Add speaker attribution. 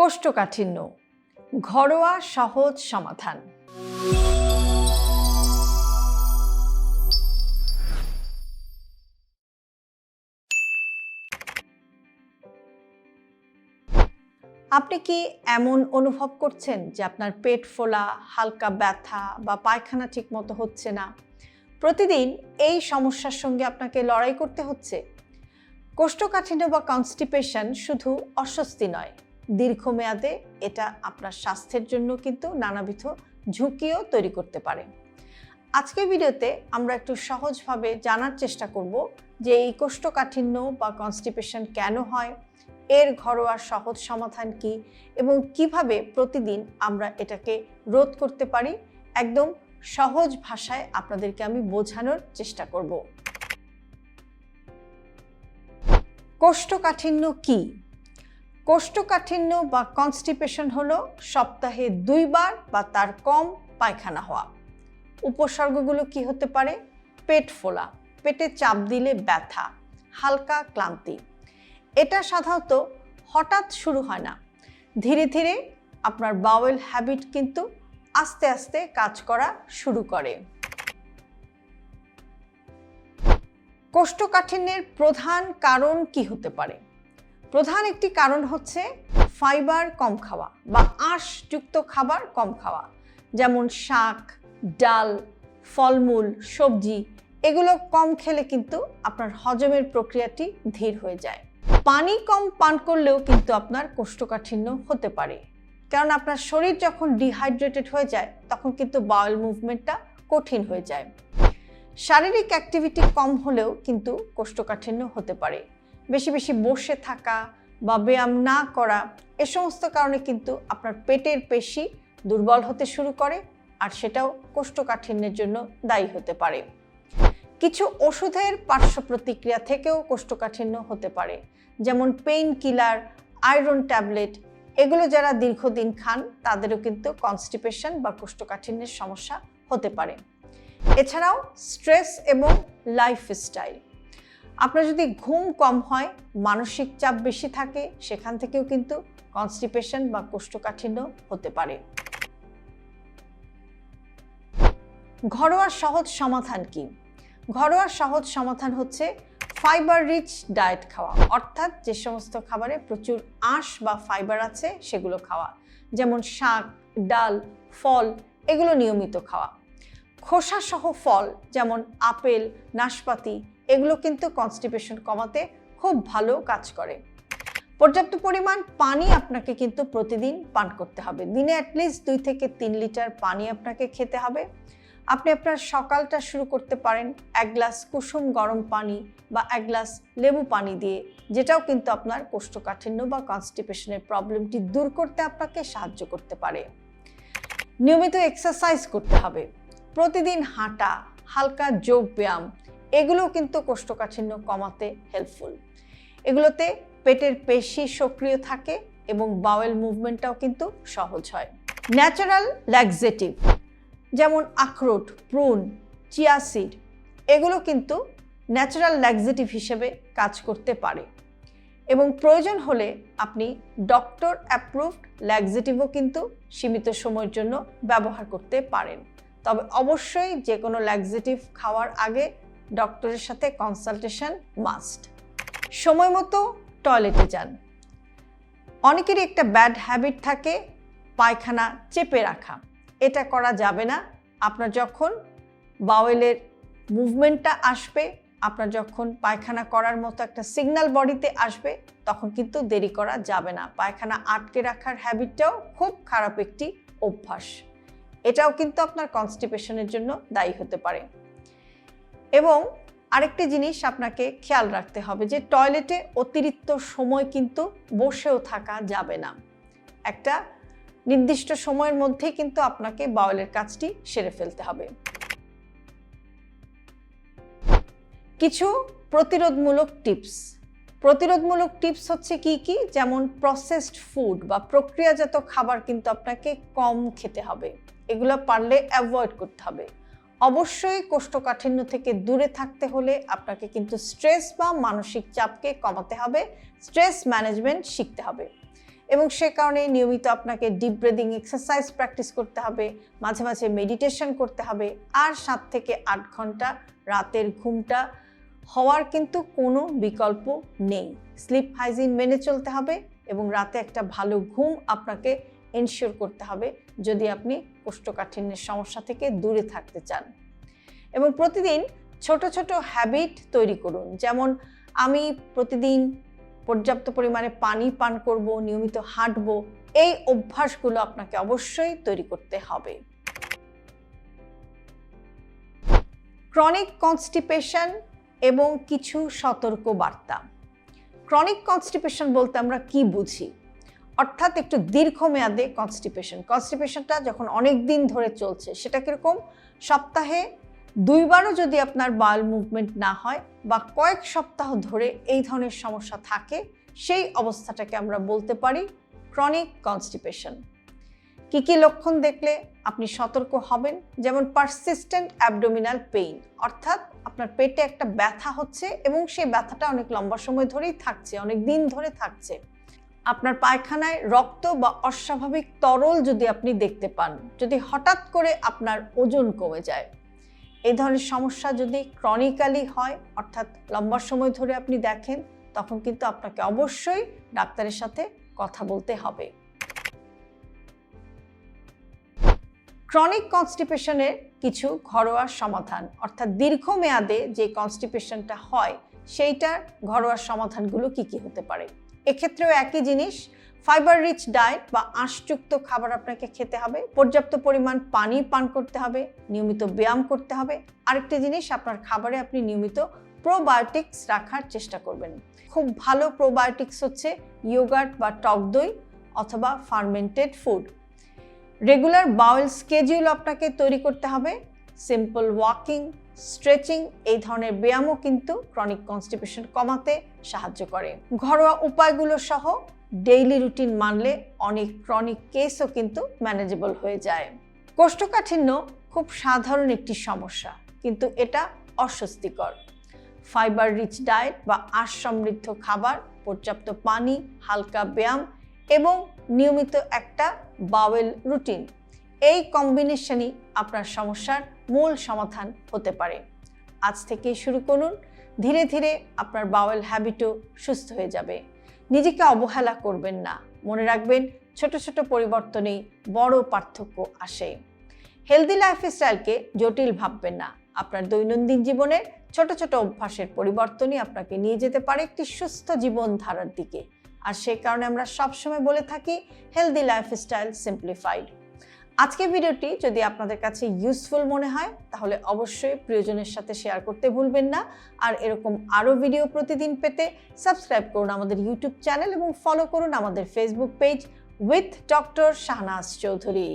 Speaker 1: কোষ্ঠকাঠিন্য, ঘরোয়া সহজ সমাধান। আপনি কি এমন অনুভব করছেন যে আপনার পেট ফোলা, হালকা ব্যথা বা পায়খানা ঠিক মতো হচ্ছে না? প্রতিদিন এই সমস্যার সঙ্গে আপনাকে লড়াই করতে হচ্ছে? কোষ্ঠকাঠিন্য বা কনস্টিপেশন শুধু অস্বস্তি নয় দীর্ঘমেয়াদে এটা আপনার স্বাস্থ্যের জন্য কিন্তু নানাবিধ ঝুঁকিও তৈরি করতে পারে। আজকের ভিডিওতে আমরা একটু সহজভাবে জানার চেষ্টা করব যে এই কোষ্ঠকাঠিন্য বা কনস্টিপেশন কেন হয়, এর ঘরোয়া সহজ সমাধান কি এবং কীভাবে প্রতিদিন আমরা এটাকে রোধ করতে পারি, একদম সহজ ভাষায় আপনাদেরকে আমি বোঝানোর চেষ্টা করব। কোষ্ঠকাঠিন্য কি? কোষ্ঠকাঠিন্য বা কনস্টিপেশন হলো সপ্তাহে দুইবার বা তার কম পায়খানা হওয়া। উপসর্গগুলো কি হতে পারে? পেট ফোলা, পেটে চাপ দিলে ব্যথা, হালকা ক্লান্তি। এটা সাধারণত হঠাৎ শুরু হয় না। ধীরে ধীরে আপনার বাওয়েল হ্যাবিট কিন্তু আস্তে আস্তে কাজ করা শুরু করে। কোষ্ঠকাঠিন্যের প্রধান কারণ কি হতে পারে? প্রধান একটি কারণ হচ্ছে ফাইবার কম খাওয়া বা আঁশযুক্ত খাবার কম খাওয়া, যেমন শাক, ডাল, ফলমূল, সবজি, এগুলো কম খেলে কিন্তু আপনার হজমের প্রক্রিয়াটি ধীর হয়ে যায়। পানি কম পান করলেও কিন্তু আপনার কোষ্ঠকাঠিন্য হতে পারে। কারণ আপনার শরীর যখন ডিহাইড্রেটেড হয়ে যায়, তখন কিন্তু বাউল মুভমেন্টটা কঠিন হয়ে যায়। শারীরিক অ্যাক্টিভিটি কম হলেও কিন্তু কোষ্ঠকাঠিন্য হতে পারে। বেশি বেশি বসে থাকা বা ব্যায়াম না করা, এ সমস্ত কারণে কিন্তু আপনার পেটের পেশি দুর্বল হতে শুরু করে আর সেটাও কোষ্ঠকাঠিন্যের জন্য দায়ী হতে পারে। কিছু ওষুধের পার্শ্ব প্রতিক্রিয়া থেকেও কোষ্ঠকাঠিন্য হতে পারে, যেমন পেইন কিলার, আয়রন ট্যাবলেট, এগুলো যারা দীর্ঘদিন খান তাদেরও কিন্তু কনস্টিপেশন বা কোষ্ঠকাঠিন্যের সমস্যা হতে পারে। এছাড়াও স্ট্রেস এবং লাইফস্টাইল। আপনার যদি ঘুম কম হয়, মানসিক চাপ বেশি থাকে, সেখান থেকেও কিন্তু কনস্টিপেশন বা কোষ্ঠকাঠিন্য হতে পারে। ঘরোয়া সহজ সমাধান কি? ঘরোয়া সহজ সমাধান হচ্ছে ফাইবার রিচ ডায়েট খাওয়া, অর্থাৎ যে সমস্ত খাবারে প্রচুর আঁশ বা ফাইবার আছে, সেগুলো খাওয়া। যেমন শাক, ডাল, ফল, এগুলো নিয়মিত খাওয়া। খোসা সহ ফল, যেমন আপেল, নাশপাতি, এগুলো কিন্তু কনস্টিপেশন কমাতে খুব ভালো কাজ করে। পর্যাপ্ত পরিমাণ পানি আপনাকে কিন্তু প্রতিদিন পান করতে হবে। দিনে অ্যাটলিস্ট দুই থেকে তিন লিটার পানি আপনাকে খেতে হবে। আপনি আপনার সকালটা শুরু করতে পারেন এক গ্লাস কুসুম গরম পানি বা এক গ্লাস লেবু পানি দিয়ে, যেটাও কিন্তু আপনার কোষ্ঠকাঠিন্য বা কনস্টিপেশনের প্রবলেমটি দূর করতে আপনাকে সাহায্য করতে পারে। নিয়মিত এক্সারসাইজ করতে হবে। প্রতিদিন হাঁটা, হালকা যোগ ব্যায়াম, এগুলো কিন্তু কোষ্ঠকাঠিন্য কমাতে হেল্পফুল এগুলোতে পেটের পেশি সক্রিয় থাকে এবং বাওয়েল মুভমেন্টটাও কিন্তু সহজ হয়। ন্যাচারাল ল্যাক্সেটিভ যেমন আখরোট প্রুন চিয়াসিড এগুলো কিন্তু ন্যাচারাল ল্যাক্সেটিভ হিসেবে কাজ করতে পারে। এবং প্রয়োজন হলে আপনি ডক্টর অ্যাপ্রুভড ল্যাক্সেটিভও কিন্তু সীমিত সময়ের জন্য ব্যবহার করতে পারেন। তবে অবশ্যই যে কোনো ল্যাক্সেটিভ খাওয়ার আগে ডক্টরের সাথে কনসালটেশন মাস্ট সময় মতো টয়লেটে যান। অনেকেরই একটা ব্যাড হ্যাবিট থাকে, পায়খানা চেপে রাখা। এটা করা যাবে না। আপনার যখন বাওয়েলের মুভমেন্টটা আসবে, আপনার যখন পায়খানা করার মতো একটা সিগন্যাল বডিতে আসবে, তখন কিন্তু দেরি করা যাবে না। পায়খানা আটকে রাখার হ্যাবিটটাও খুব খারাপ একটি অভ্যাস। এটাও কিন্তু আপনার কনস্টিপেশনের জন্য দায়ী হতে পারে। এবং আরেকটি জিনিস আপনাকে খেয়াল রাখতে হবে যে টয়লেটে অতিরিক্ত সময় কিন্তু বসেও থাকা যাবে না। একটা নির্দিষ্ট সময়ের মধ্যে কিন্তু আপনাকে বাউলের কাজটি সেরে ফেলতে হবে। কিছু প্রতিরোধমূলক টিপস প্রতিরোধমূলক টিপস হচ্ছে কি কি? যেমন প্রসেসড ফুড বা প্রক্রিয়াজাত খাবার কিন্তু আপনাকে কম খেতে হবে। এগুলো পারলে অ্যাভয়েড করতে হবে। অবশ্যই কোষ্ঠকাঠিন্য থেকে দূরে থাকতে হলে আপনাকে কিন্তু স্ট্রেস বা মানসিক চাপকে কমাতে হবে স্ট্রেস ম্যানেজমেন্ট শিখতে হবে। এবং সে কারণে নিয়মিত আপনাকে ডিপ ব্রিদিং এক্সারসাইজ প্র্যাকটিস করতে হবে, মাঝে মাঝে মেডিটেশন করতে হবে, আর সাত থেকে আট ঘণ্টা রাতের ঘুমটা হওয়ার কিন্তু কোনো বিকল্প নেই। স্লিপ হাইজিন মেনে চলতে হবে এবং রাতে একটা ভালো ঘুম আপনাকে এনশিওর করতে হবে যদি আপনি কোষ্ঠকাঠিন্যের সমস্যা থেকে দূরে থাকতে চান। এবং প্রতিদিন ছোট ছোট হ্যাবিট তৈরি করুন। যেমন আমি প্রতিদিন পর্যাপ্ত পরিমাণে পানি পান করব, নিয়মিত হাঁটব, এই অভ্যাসগুলো আপনাকে অবশ্যই তৈরি করতে হবে। ক্রনিক কনস্টিপেশন এবং কিছু সতর্ক বার্তা ক্রনিক কনস্টিপেশন বলতে আমরা কি বুঝি? অর্থাৎ একটু দীর্ঘমেয়াদে কনস্টিপেশন কনস্টিপেশনটা যখন অনেক দিন ধরে চলছে, সেটা কীরকম? সপ্তাহে দুইবারও যদি আপনার বাল মুভমেন্ট না হয় বা কয়েক সপ্তাহ ধরে এই ধরনের সমস্যা থাকে, সেই অবস্থাটাকে আমরা বলতে পারি ক্রনিক কনস্টিপেশন কি কি লক্ষণ দেখলে আপনি সতর্ক হবেন? যেমন পারসিস্টেন্ট অ্যাবডোমিনাল পেইন অর্থাৎ আপনার পেটে একটা ব্যথা হচ্ছে এবং সেই ব্যথাটা অনেক লম্বা সময় ধরেই থাকছে, অনেক দিন ধরে থাকছে। আপনার পায়খানায় রক্ত বা অস্বাভাবিক তরল যদি আপনি দেখতে পান, যদি হঠাৎ করে আপনার ওজন কমে যায়, এই ধরনের সমস্যা যদি ক্রনিক্যালি হয়, অর্থাৎ লম্বা সময় ধরে আপনি দেখেন, তখন কিন্তু আপনাকে অবশ্যই ডাক্তারের সাথে কথা বলতে হবে। ক্রনিক কনস্টিপেশনের কিছু ঘরোয়া সমাধান, অর্থাৎ দীর্ঘমেয়াদে যে কনস্টিপেশনটা হয়, সেইটার ঘরোয়া সমাধানগুলো কি কি হতে পারে? এক্ষেত্রেও একই জিনিস ফাইবার রিচ ডায়েট বা আঁশযুক্ত খাবার আপনাকে খেতে হবে, পর্যাপ্ত পরিমাণ পানি পান করতে হবে, নিয়মিত ব্যায়াম করতে হবে। আরেকটি জিনিস, আপনার খাবারে আপনি নিয়মিত প্রোবায়োটিক্স রাখার চেষ্টা করবেন। খুব ভালো প্রোবায়োটিক্স হচ্ছে ইয়োগার্ট বা টক দই অথবা fermented food regular bowel schedule আপনাকে তৈরি করতে হবে। সিম্পল ওয়াকিং স্ট্রেচিং এই ধরনের ব্যায়ামও কিন্তু ক্রনিক কনস্টিপেশন কমাতে সাহায্য করে। ঘরোয়া উপায়গুলো সহ ডেইলি রুটিন মানলে অনেক ক্রনিক কেসও কিন্তু ম্যানেজেবল হয়ে যায়। কোষ্ঠকাঠিন্য খুব সাধারণ একটি সমস্যা, কিন্তু এটা অস্বস্তিকর। ফাইবার রিচ ডায়েট বা আঁশ সমৃদ্ধ খাবার, পর্যাপ্ত পানি, হালকা ব্যায়াম এবং নিয়মিত একটা বাওয়েল রুটিন এই কম্বিনেশনই আপনার সমস্যার মূল সমাধান হতে পারে। আজ থেকে শুরু করুন। ধীরে ধীরে আপনার বাওয়েল হ্যাবিটও সুস্থ হয়ে যাবে। নিজেকে অবহেলা করবেন না। মনে রাখবেন, ছোট ছোট পরিবর্তনেই বড় পার্থক্য আসে। হেলদি লাইফস্টাইলকে জটিল ভাববেন না। আপনার দৈনন্দিন জীবনের ছোট ছোট অভ্যাসের পরিবর্তনই আপনাকে নিয়ে যেতে পারে একটি সুস্থ জীবনধারার দিকে। আর সে কারণে আমরা সবসময় বলে থাকি হেলদি লাইফস্টাইল সিম্পলিফাইড আজকের ভিডিওটি যদি আপনাদের কাছে ইউজফুল মনে হয়, তাহলে অবশ্যই প্রিয়জনের সাথে শেয়ার করতে ভুলবেন না। আর এরকম আরও ভিডিও প্রতিদিন পেতে সাবস্ক্রাইব করুন আমাদের ইউটিউব চ্যানেল এবং ফলো করুন আমাদের Facebook page with doctor Shahnaz Chowdhury